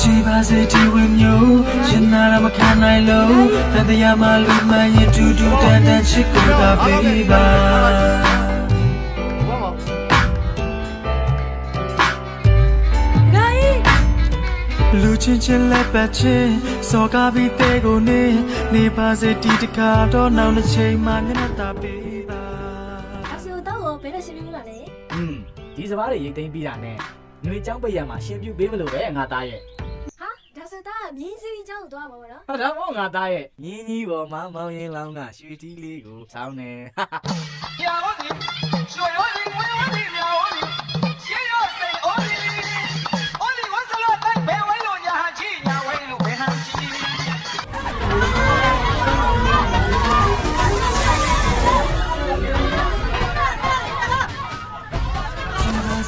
ကြည်ပါစေဒီဝင်းမျိုးရှင်နာရမခံနိုင်လို့တန်တရားမှလူမှန်ရင်တူတူတန်တန်ချစ်ကိုသာပေးပါ ဂိုင်း လူချင်းချင်းလက်ပတ်ချင်းစော်ကားပြီးတဲကိုနေနေပါစေဒီတခါတော့နောက်တစ်ချိန်မှမျက်နှာသာပေးပါ အဆူတော့ဘယ်နဲ့ရှင်းပြလို့လဲ อืมဒီစပားတွေရိတ်သိမ်းပြီးတာနဲ့ຫນွေចောင်းပိတ်ရမှာရှင်ပြုတ်ပေးမလို့ပဲငါသားရဲ့ ဟာဒါဆိုတာ မြင်းစီးကြောင်းသွားမှာပေါ့နော် ဟာဒါမောငါသားရဲ့မြင်းကြီးပေါ်မှာမောင်ရင်လောင်းကရွှေတီးလေးကိုစောင်းနေ 表你，水我你，我我你，表我你，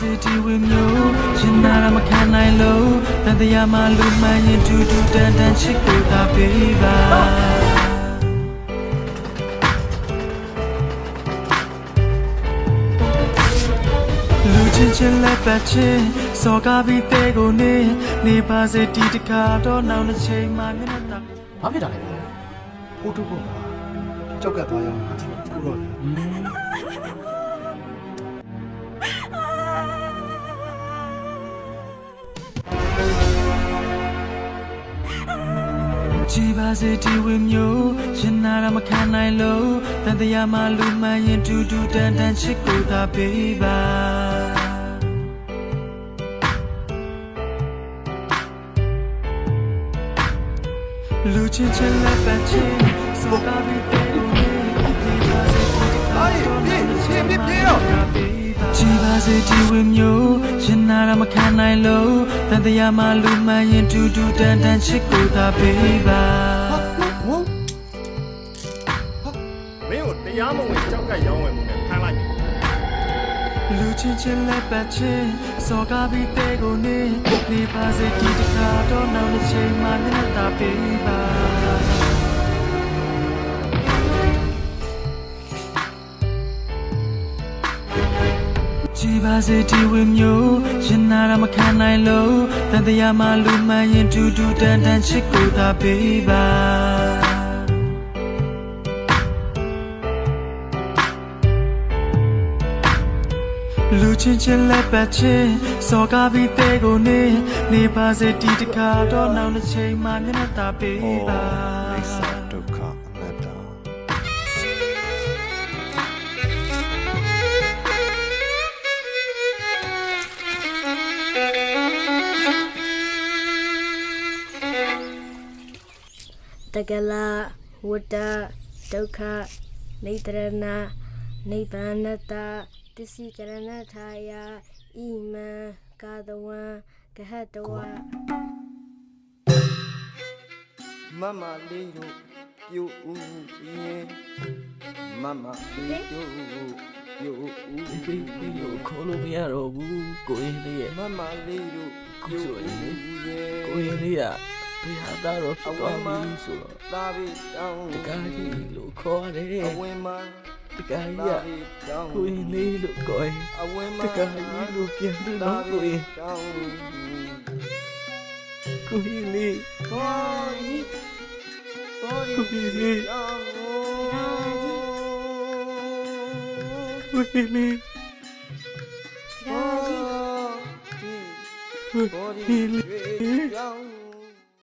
ကြည်ပါစေဒီဝင်းမျိုးရှင်နာရမခံနိုင်လို့တန်တရားမှလူမှန်ရင်တူတူတန်တန်ချစ်ကိုသာပေးပါလူချင်းချင်းလက်ပတ်ချင်းစော်ကားပြီးတဲကိုနေနေပါစေဒီတခါတော့နောက်တစ်ချိန်မှမျက်နှာသာဘာဖြစ်တာလဲဖိုးထုတ်ဖို့ကကြောက်ကပ်သွားရအောင်ခုတော့ ကြည်ပါစေဒီဝင်းမျိုးရှင်နာရမခံနိုင်လို့တန်တရားမှလူမှန်ရင်တူတူတန်တန်ချစ်ကိုသာပေးပါလူချင်းချင်းလက်ပတ်ချင်းစောကားပြီးတဲ့ကိုနေဒီပါစေဒီတခါတော့နောက်တစ်ချိန်မှမျက်နှာသာပေးပါ ကြည်ပါစေဒီဝင်းမျိုးရှင်နာရမခံနိုင်လို့တန်တရားမှလူမှန်ရင်တူတူတန်တန်ချစ်ကိုသာပေးပါဝုန်းမင်းကိုတရားမဝင်ကြောက်ကရောင်းဝယ်မှုနဲ့ဖမ်းလိုက်ပြီလူချင်းချင်းလက်ပတ်ချင်းစော်ကားပြီးတဲ့ကိုနေနေပါစေဒီတခါတော့နောက်တစ်ချိန်မှမျက်နှာသာပေးပါ ကြည်ပါစေဒီဝင်းမျိုးရှင်နာရမခံနိုင်လို့တန်တရားမှလူမှန်ရင်တူတူတန်တန်ချစ်ကိုသာပေးပါလူချင်းချင်းလက်ပတ်ချင်းစော်ကားပြီးတဲ့ကိုနေနေပါစေဒီတခါတော့နောက်တစ်ချိန်မှမျက်နှာသာပေးပါ တကလာဝတ္တဒုက္ခနေတရဏနိဗ္ဗာနတတစ္ဆိကရဏထာယဣမံကာတဝံကဟတဝမမလေးတို့ပြိုဦးရဲ့မမလေးတို့ပြိုဦးဒီဒီကိုခေါ်လို့မရတော့ဘူးကိုရင်းလေးရဲ့မမလေးတို့ခုဆိုရင်လေရဲ့ကိုရင်းလေးကဘယ်ဟာသားတော့ဖြစ်သွားပြီဆိုတော့သာဘီတောင်းတကားကြီးလို့ခေါ်ရတယ်အဝင်မတကားကြီးသာကဘီတောင်းကိုရင်းလေးလို့ခေါ်ရင်အဝင်မတကား ကြီးလို့ပြန်ပြီးသာတော့ဘီကိုရင်းတောင်းကိုရင်းလေးဘောဒီဘောဒီကိုရင်းလေးတော